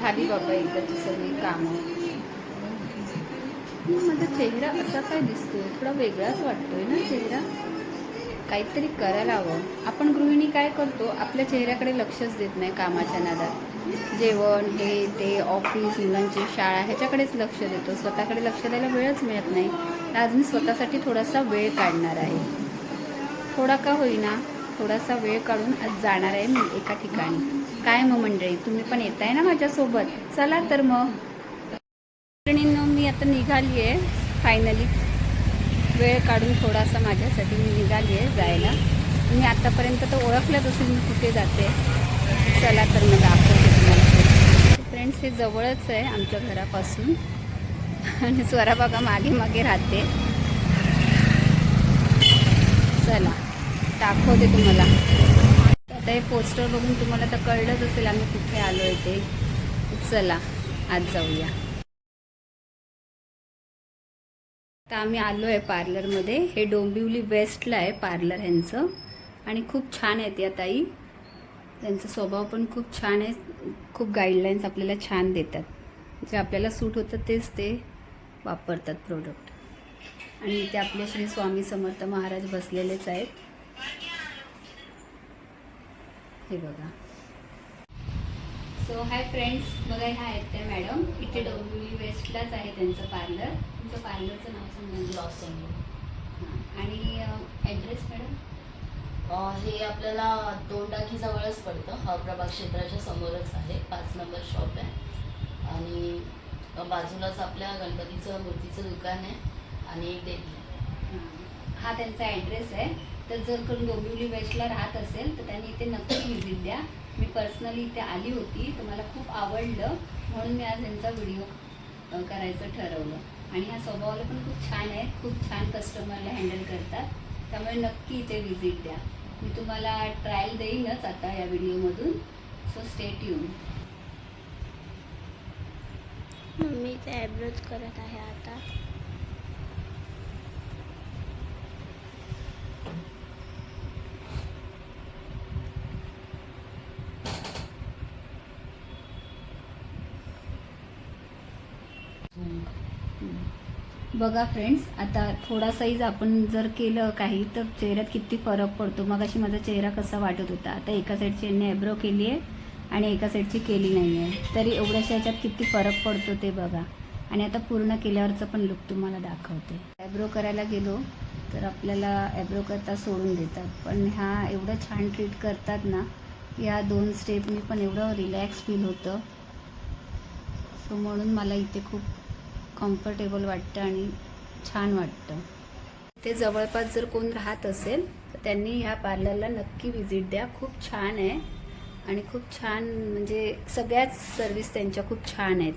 झाली बाबा एकदाची सगळी कामं. माझा चेहरा असा काय दिसतोय? थोडा वेगळाच वाटतोय ना चेहरा? काहीतरी करायला हवं आपण गृहिणी काय करतो? आपल्या चेहऱ्याकडे लक्षच देत नाही कामाच्या नादात. जेवण हे ते ऑफिस मुलांची शाळा ह्याच्याकडेच लक्ष देतो. स्वतःकडे लक्ष द्यायला वेळच मिळत नाही. आज मी स्वतःसाठी थोडासा वेळ काढणार आहे. थोडा का होईना? थोडासा वेळ काढून आज जाणार आहे मी एका ठिकाणी. काय मग मंडळी तुम्ही पण येत आहे ना माझ्यासोबत? चला तर मग. मी आता निघाली आहे फायनली वेळ काढून थोडासा माझ्यासाठी मी निघाली आहे जायला. मी आत्तापर्यंत तर ओळखलंच असेल मी कुठे जाते. चला तर मग दाखवते तुम्हाला फ्रेंड्स हे जवळच आहे आमच्या घरापासून. आणि स्वरा बघा मागे मागे राहते. चला. दाखवते तुम्हाला. आता हे पोस्टर बघून तुम्हाला तर कळलंच असेल आम्ही कुठे आलो आहे ते. चला आज जाऊया. आता आम्ही आलो आहे पार्लरमध्ये. हे डोंबिवली बेस्टला आहे पार्लर ह्यांचं. आणि खूप छान आहे त्या ताई. त्यांचा स्वभाव पण खूप छान आहे. खूप गाईडलाईन्स आपल्याला छान देतात. जे आपल्याला सूट होतं तेच ते वापरतात प्रोडक्ट आणि इथे आपले श्री स्वामी समर्थ महाराज बसलेलेच आहेत. हे बघा. सो हाय फ्रेंड्स बघा ह्या आहेत त्या मॅडम. इथे डोंबिवली वेस्टलाच आहे त्यांचं पार्लर तुमचं पार्लरचं नाव सांगा. लॉस हां. आणि ॲड्रेस मॅडम? हे आपल्याला दोन टाकी जवळच पडतं. हा प्रभाग क्षेत्राच्या समोरच आहे. पाच नंबर शॉप आहे. आणि बाजूलाच आपल्या गणपतीचं मूर्तीचं दुकान आहे. आणि डेली हा. त्यांचा ॲड्रेस आहे. तर जर कोण डोंबिवली वेस्टला राहत असेल तर त्यांनी इथे नक्की व्हिजिट द्या. मी पर्सनली इथे आली होती तर मला खूप आवडलं. म्हणून मी आज यांचा व्हिडिओ करायचं ठरवलं. आणि ह्या स्वभावाला पण खूप छान आहे खूप छान कस्टमरला हँडल करतात. त्यामुळे नक्की इथे व्हिजिट द्या. मी तुम्हाला ट्रायल देईनच आता या व्हिडिओमधून सो स्टेट येऊन मम्मी ते ॲब्रोज करत आहे आता. बघा फ्रेंड्स आता थोडा साईज आपण जर केलं काही तर चेहऱ्यात किती फरक पडतो? मग अशी माझा चेहरा कसा वाटत होता? आता एका साईडची यांनी ॲब्रो केली आहे आणि एका साईडची केली नाही आहे. तरी एवढ्याशा ह्याच्यात किती फरक पडतो ते बघा. आणि आता पूर्ण केल्यावरचं पण लुक तुम्हाला दाखवते. ॲब्रो करायला गेलो तर आपल्याला ॲब्रो करता सोडून देतात. पण ह्या एवढं छान ट्रीट करतात ना या दोन स्टेपनी पण एवढं रिलॅक्स फील होतं. सो म्हणून मला इथे खूप कम्फर्टेबल वाटतं आणि छान वाटतं. ते जवळपास जर कोण राहत असेल तर त्यांनी ह्या पार्लरला नक्की व्हिजिट द्या. खूप छान आहे. आणि खूप छान म्हणजे सगळ्याच सर्विस त्यांच्या खूप छान आहेत.